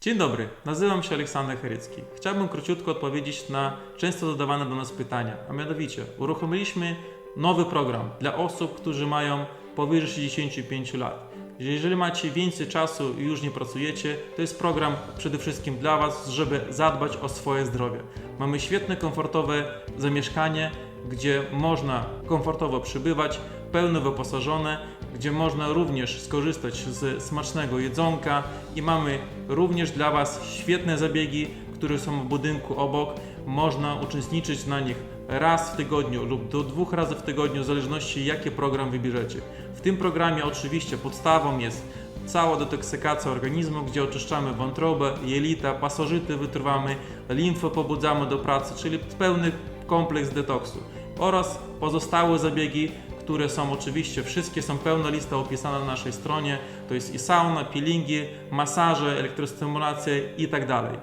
Dzień dobry, nazywam się Aleksander Herycki. Chciałbym króciutko odpowiedzieć na często zadawane do nas pytania, a mianowicie uruchomiliśmy nowy program dla osób, którzy mają powyżej 65 lat. Jeżeli macie więcej czasu i już nie pracujecie, to jest program przede wszystkim dla Was, żeby zadbać o swoje zdrowie. Mamy świetne, komfortowe zamieszkanie, gdzie można komfortowo przybywać, pełno wyposażone, gdzie można również skorzystać z smacznego jedzonka i mamy również dla Was świetne zabiegi, które są w budynku obok. Można uczestniczyć na nich raz w tygodniu lub do dwóch razy w tygodniu, w zależności jaki program wybierzecie. W tym programie oczywiście podstawą jest cała detoksykacja organizmu, gdzie oczyszczamy wątrobę, jelita, pasożyty wytruwamy, limfę pobudzamy do pracy, czyli pełny kompleks detoksu oraz pozostałe zabiegi, które są oczywiście, wszystkie są pełna lista opisana na naszej stronie, to jest i sauna, peelingi, masaże, elektrostymulacja i tak dalej.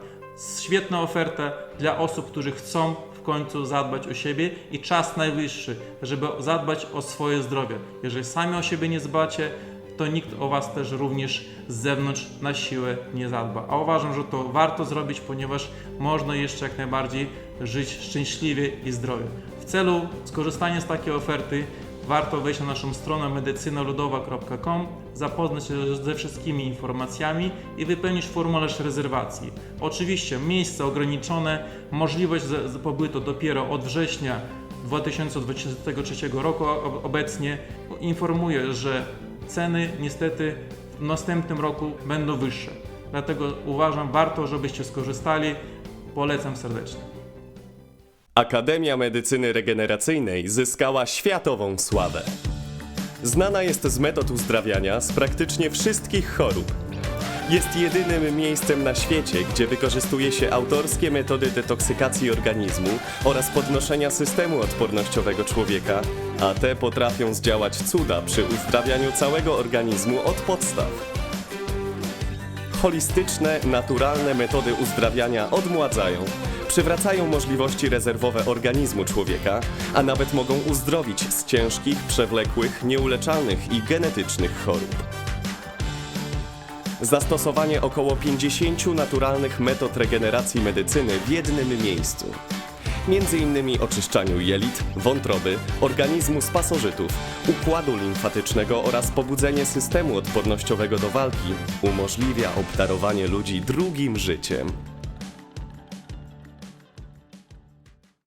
Świetna oferta dla osób, którzy chcą w końcu zadbać o siebie i czas najwyższy, żeby zadbać o swoje zdrowie. Jeżeli sami o siebie nie dbacie, to nikt o Was też również z zewnątrz na siłę nie zadba. A uważam, że to warto zrobić, ponieważ można jeszcze jak najbardziej żyć szczęśliwie i zdrowie. W celu skorzystania z takiej oferty warto wejść na naszą stronę medycynaludowa.com, zapoznać się ze wszystkimi informacjami i wypełnić formularz rezerwacji. Oczywiście miejsce ograniczone, możliwość pobytu dopiero od września 2023 roku obecnie. Informuję, że ceny niestety w następnym roku będą wyższe. Dlatego uważam, warto, żebyście skorzystali. Polecam serdecznie. Akademia Medycyny Regeneracyjnej zyskała światową sławę. Znana jest z metod uzdrawiania z praktycznie wszystkich chorób. Jest jedynym miejscem na świecie, gdzie wykorzystuje się autorskie metody detoksykacji organizmu oraz podnoszenia systemu odpornościowego człowieka, a te potrafią zdziałać cuda przy uzdrawianiu całego organizmu od podstaw. Holistyczne, naturalne metody uzdrawiania odmładzają, przywracają możliwości rezerwowe organizmu człowieka, a nawet mogą uzdrowić z ciężkich, przewlekłych, nieuleczalnych i genetycznych chorób. Zastosowanie około 50 naturalnych metod regeneracji medycyny w jednym miejscu. Między innymi oczyszczaniu jelit, wątroby, organizmu z pasożytów, układu limfatycznego oraz pobudzenie systemu odpornościowego do walki umożliwia obdarowanie ludzi drugim życiem.